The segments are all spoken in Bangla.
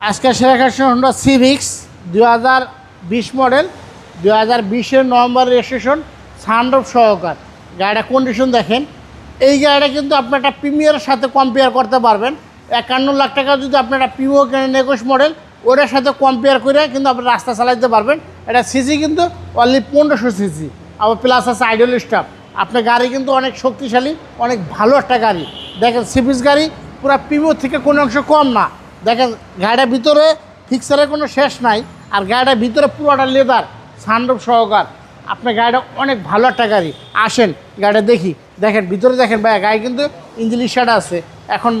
আজকে সেরা কালেকশন হন্ডা সিভিক্স দু হাজার বিশ মডেল দু হাজার বিশের নভেম্বর রেজিস্ট্রেশন সানরূপ সহকার। গাড়িটা কন্ডিশন দেখেন। এই গাড়িটা কিন্তু আপনি একটা প্রিমিয়ারের সাথে কম্পেয়ার করতে পারবেন। একান্ন লাখ টাকা যদি আপনি একটা প্রিমিও কেনেন একুশ মডেল ওটার সাথে কম্পেয়ার করে কিন্তু আপনি রাস্তা চালাইতে পারবেন। এটা সিসি কিন্তু অনলি পনেরোশো সিসি আবার প্লাস আছে আইডল স্টাফ আপনার গাড়ি কিন্তু অনেক শক্তিশালী, অনেক ভালো একটা গাড়ি। দেখেন সিভিক্স গাড়ি পুরো প্রিমিও থেকে কোনো অংশ কম না। দেখেন গাড়িটার ভিতরে ফিক্সারের কোনো শেষ নাই, আর গাড়িটার ভিতরে পুরোটা লেদার সানরূপ সহকার। আপনার গাড়িটা অনেক ভালো একটা গাড়ি। আসেন, গাড়িটা দেখি। দেখেন, ভিতরে দেখেন ভাই, গাড়ি কিন্তু ইঞ্জিন স্টার্ট আছে। এখন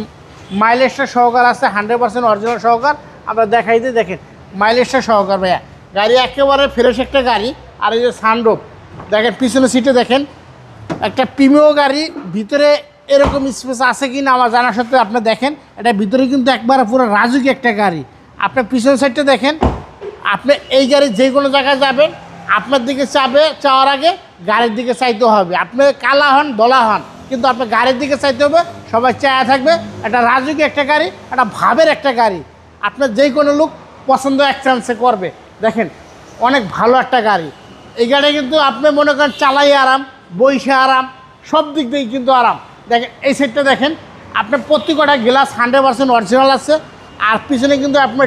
মাইলেজটা সহকার আছে হান্ড্রেড পার্সেন্ট অরিজিনাল সহকার। আমরা দেখাই দিয়ে দেখেন মাইলেজটা সহকার ভাইয়া। গাড়ি একেবারে ফ্রেশ একটা গাড়ি, আর এই যে সানরূপ দেখেন পিছনে সিটে দেখেন, একটা প্রিমিও গাড়ি, ভিতরে এরকম স্পেস আছে কি না আমার জানা সত্ত্বেও আপনি দেখেন। এটা ভিতরে কিন্তু একবারে পুরো রাজুকি একটা গাড়ি। আপনার পিছন সাইডটা দেখেন। আপনি এই গাড়ি যে কোনো জায়গায় যাবেন। আপনার দিকে চাবে, চাওয়ার আগে গাড়ির দিকে চাইতে হবে। আপনি কালা হন, দলা হন, কিন্তু আপনার গাড়ির দিকে চাইতে হবে। সবাই চায়া থাকবে। একটা রাজুকি একটা গাড়ি একটা ভাবের একটা গাড়ি। আপনার যে কোনো লোক পছন্দ এক চান্সে করবে। দেখেন, অনেক ভালো একটা গাড়ি। এই গাড়ি কিন্তু আপনি মনে করেন চালাই আরাম, বইসে আরাম, সব দিক দিয়ে কিন্তু আরাম। দেখেন এই সাইডটা দেখেন আপনার প্রত্যেকটা গ্লাস হান্ড্রেড পার্সেন্ট অরিজিনাল আছে আর পিছনে কিন্তু আপনার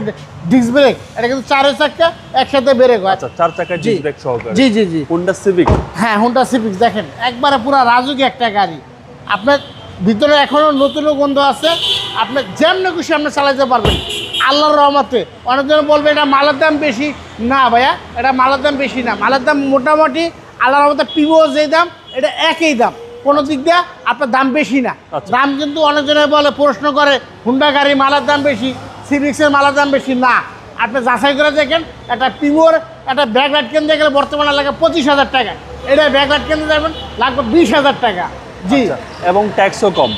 ডিস্ক ব্রেক এটা কিন্তু চারের চারটা একসাথে ব্রেক হয়। আচ্ছা চার চাকার জি। ডিস্ক ব্রেক সহকারে। জি জি জি। হোন্ডা সিভিক হ্যাঁ হুন্ডা সিভিক্স দেখেন একবারে পুরো রাজুকি একটা গাড়ি। আপনার ভিতরে এখনও নতুনও গন্ধ আছে আপনি যেমন খুশি আপনি চালাতে পারবেন। আল্লাহর রহমতে। অনেকজন বলবে এটা মালের দাম বেশি? না ভাইয়া এটা মালের দাম বেশি না। মালের দাম মোটামুটি আল্লাহর রহমতে পিবো যে দাম এটা একই দাম। কোনো দিক দিয়ে আপনার দাম বেশি না। আচ্ছা। দাম কিন্তু অনেকজনে বলে প্রশ্ন করে হুন্ডা গাড়ি মালার দাম বেশি সিভিক্সের মালার দাম বেশি? না। আপনি যাচাই করে দেখেন একটা পিওর একটা ব্যাগ লাইট কিনতে গেলে বর্তমানে লাগে পঁচিশ হাজার টাকা। এটা ব্যাগ লাইট কিনতে যাবেন লাগবে বিশ হাজার টাকা। জি। আচ্ছা, এবং ট্যাক্সও কম।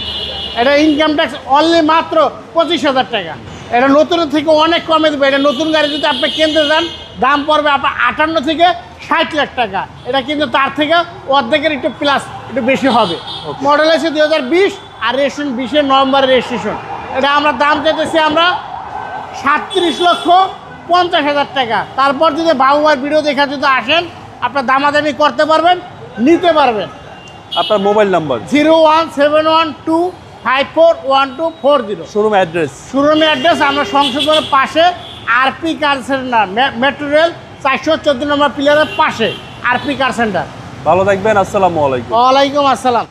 এটা ইনকাম ট্যাক্স অনলি মাত্র পঁচিশ হাজার টাকা। এটা নতুনের থেকে অনেক কমে দেবে। এটা নতুন গাড়ি যদি আপনি কিনতে যান দাম পড়বে আপনার আটান্ন থেকে ষাট লাখ টাকা। এটা কিন্তু তার থেকে অর্ধেকের একটু প্লাস একটু বেশি হবে। মডেল আছে দুই হাজার বিশ আর রেজিস্ট্রেশন বিশের নভেম্বরের রেজিস্ট্রেশন এটা আমরা দাম চাইতেছি আমরা সাতত্রিশ লক্ষ পঞ্চাশ হাজার টাকা। তারপর যদি বাবুমার ভিডিও দেখা যদি আসেন আপনার দামাদামি করতে পারবেন নিতে পারবেন। আপনার mobile number zero one seven one two five four one two four zero showroom address showroom address আমরা সংশোধনের পাশে RP car centre metro rail চারশো চোদ্দ নম্বর প্লেয়ারের পাশে আরপি কার সেন্টার ভালো থাকবেন আসসালামু আলাইকুম। ওয়ালাইকুম আসসালাম।